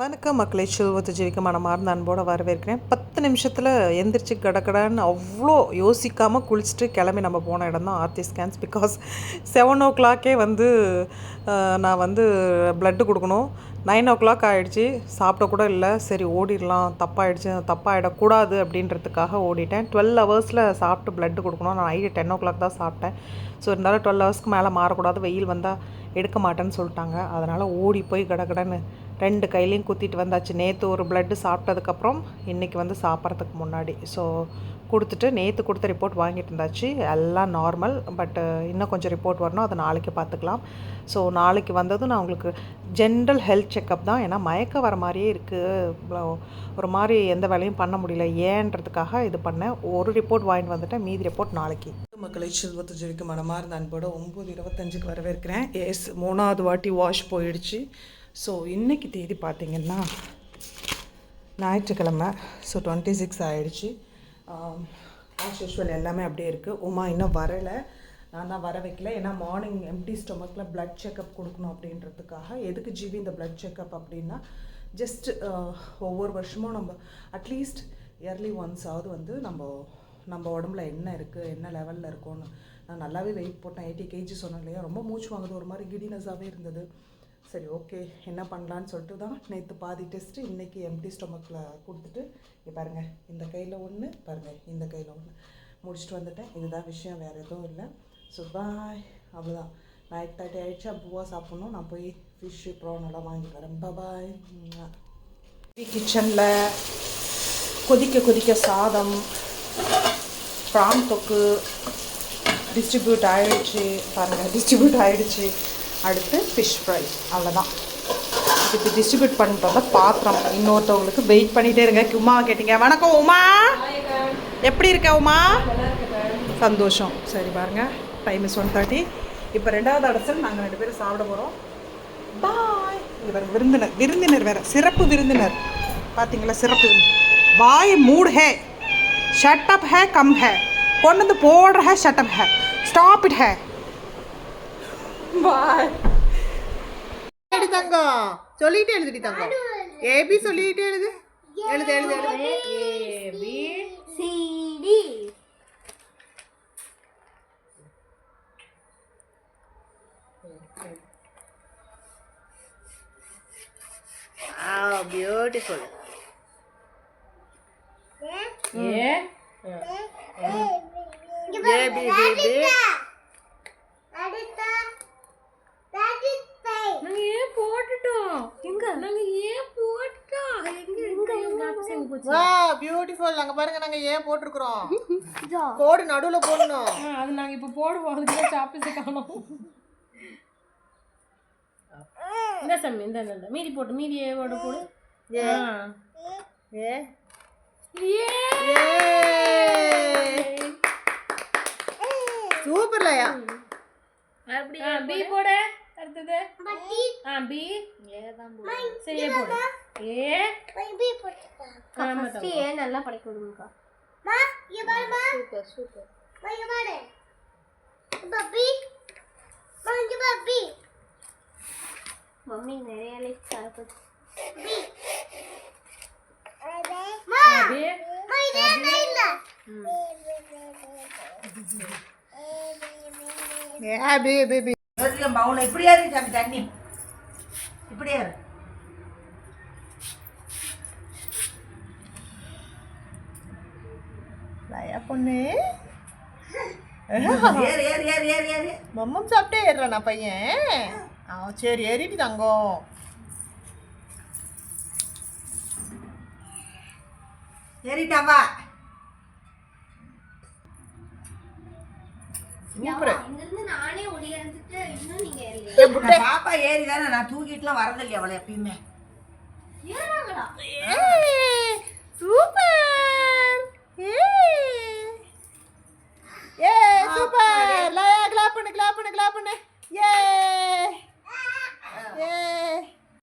வணக்கம் மக்களை செல்வத்து ஜெயிக்க மனமார்ந்த அன்போடு வரவேற்கிறேன். பத்து நிமிஷத்தில் எந்திரிச்சு கடகடன்னு அவ்வளோ யோசிக்காமல் குளிச்சுட்டு கிளம்பி நம்ம போன இடம் தான் ஆர்த்தி ஸ்கேன்ஸ் பிகாஸ் செவன் ஓ கிளாக்கே வந்து நான் வந்து பிளட்டு கொடுக்கணும். நைன் ஓ கிளாக் ஆகிடுச்சி சாப்பிட கூட இல்லை. சரி ஓடிடலாம். தப்பாகிடுச்சு தப்பாகிடக்கூடாது அப்படின்றதுக்காக ஓடிட்டேன். டுவெல் ஹவர்ஸில் சாப்பிட்டு பிளட்டு கொடுக்கணும். நான் நைட்டு டென் ஓ கிளாக் தான் சாப்பிட்டேன். ஸோ இருந்தாலும் டுவெல் ஹவர்ஸ்க்கு மேலே மாறக்கூடாது. வெயில் வந்தால் எடுக்க மாட்டேன்னு சொல்லிட்டாங்க. அதனால் ஓடி போய் கடகடன்னு ரெண்டு கையிலையும் குத்திட்டு வந்தாச்சு. நேற்று ஒரு பிளட்டு சாப்பிட்டதுக்கப்புறம் இன்றைக்கி வந்து சாப்பிட்றதுக்கு முன்னாடி. ஸோ கொடுத்துட்டு நேற்று கொடுத்த ரிப்போர்ட் வாங்கிட்டு இருந்தாச்சு. எல்லாம் நார்மல் பட்டு இன்னும் கொஞ்சம் ரிப்போர்ட் வரணும். அதை நாளைக்கு பார்த்துக்கலாம். ஸோ நாளைக்கு வந்ததும் நான் உங்களுக்கு ஜென்ரல் ஹெல்த் செக்கப் தான். ஏன்னா மயக்க வர மாதிரியே இருக்குது ஒரு மாதிரி எந்த வேலையும் பண்ண முடியல. ஏன்றதுக்காக இது பண்ணேன். ஒரு ரிப்போர்ட் வாங்கிட்டு வந்துட்டேன். மீதி ரிப்போர்ட் நாளைக்கு. மக்களை செல்வத்தஞ்சுக்கு மனமார்ந்த அன்போட ஒம்பது இருபத்தஞ்சுக்கு வரவேற்கிறேன். எஸ் மூணாவது வாட்டி வாஷ் போயிடுச்சு. ஸோ இன்றைக்கி தேதி பார்த்தீங்கன்னா ஞாயிற்றுக்கிழமை. ஸோ டுவெண்ட்டி சிக்ஸ் ஆகிடுச்சு ஆஸ் யூஷுவல் எல்லாமே அப்படியே இருக்குது உமா இன்னும் வரலை. நான் தான் வர வைக்கல. ஏன்னா மார்னிங் எம்டி ஸ்டொமக்கில் ப்ளட் செக்கப் கொடுக்கணும் அப்படின்றதுக்காக எதுக்கு ஜிவி இந்த ப்ளட் செக்கப் அப்படின்னா ஜஸ்ட் ஒவ்வொரு வருஷமும் நம்ம அட்லீஸ்ட் இயர்லி ஒன்ஸாவது வந்து நம்ம நம்ம உடம்புல என்ன இருக்குது என்ன லெவலில் இருக்கோன்னு நான் நல்லாவே வெயிட் போட்டேன். எயிட்டி கேஜி சொன்னேன் இல்லையா? ரொம்ப மூச்சு வாங்குது ஒரு மாதிரி கிடினஸாகவே இருந்தது. சரி ஓகே என்ன பண்ணலான்னு சொல்லிட்டு தான் நேற்று பாதி டெஸ்ட்டு இன்றைக்கி எம்டி ஸ்டொமக்கில் கொடுத்துட்டு இங்கே பாருங்கள் இந்த கையில் ஒன்று பாருங்கள் இந்த கையில் ஒன்று முடிச்சுட்டு வந்துட்டேன். இதுதான் விஷயம் வேறு எதுவும் இல்லை. ஸோ பாய் அவ்வளோதான் நைட் தேர்ட்டி ஆகிடுச்சு பூவா சாப்பிட்ணும். நான் போய் ஃபிஷ்ஷு ப்ரான் எல்லாம் வாங்கிட்டு வரேன். பாய் கிச்சனில் கொதிக்க கொதிக்க சாதம் ப்ரான் தொக்கு டிஸ்ட்ரிபியூட் ஆகிடுச்சு பாருங்கள் டிஸ்ட்ரிபியூட் ஆகிடுச்சு அடுத்து ஃபிஷ் ஃப்ரை அவ்வளோதான் இப்போ டிஸ்ட்ரிபியூட் பண்ணிட்டு பாத்திரம். இன்னொருத்தவங்களுக்கு வெயிட் பண்ணிகிட்டே இருங்க. உமா கேட்டீங்க. வணக்கம் உமா. எப்படி இருக்க உமா? சந்தோஷம். சரி பாருங்க. டைம் இஸ் ஒன் தேர்ட்டி இப்போ ரெண்டாவது அடசல் நாங்கள் ரெண்டு பேரும் சாப்பிட போகிறோம் பாய் இது விருந்தினர். விருந்தினர் வேற. சிறப்பு விருந்தினர். பார்த்தீங்களா சிறப்பு விருந்தினர். வாய் mood hey. Shut up hey come hey. கொண்டு வந்து போடுற hey shut up hey. Stop it hey. பாய் எழுதி தங்கம் சொல்லிட்டு எழுதுடி தங்கம் ஏபி சொல்லிட்டு எழுது எழுது எழுது எழுது A B CD. Wow, beautiful. Yeah. A B B B. Beautiful நாங்க பாருங்க நாங்க ஏன் போட்டிருக்கிறோம்? கோடு நடுவுல போடணும். அது நாங்க இப்ப போடுவோம். அதுக்கு ஆபீஸ் காணோம். இந்த சாமி இந்த இந்த, மீதி போட்டு மீதி ஏவோட போடு. ஏ. சூப்பர்லயா? அப்படி பி போடு. அடுத்தது. ஆ பி சரி ஏ போடு. ஏ. ஆமா தங்கம். ஏ நல்லா படிக்க விடுங்கக்கா சூப்பர் சூப்பர். மம்மி நிறைய சாப்பிட்டு பி பி பி மவுன இப்படியே இருக்கு அந்த தண்ணி. இப்படியே இரு லயா பொண்ணு? ஏறு ஏறு ஏறு ஏறு ஏறு. மம்மம் சாப்பிட்டே ஏறுறானா பையன்? ஆ சரி ஏறிட்டு தங்கம் ஏறிட்டா வா. சூப்பர். பாப்பா ஏறி தானே நான் தூக்கிட்டுலாம் வரதில்லையா அவளை எப்பயுமே. சூப்பர். ஏ சூப்பர். கிளாப் பண்ணு கிளாப் பண்ணு கிளாப் பண்ணு. ஏ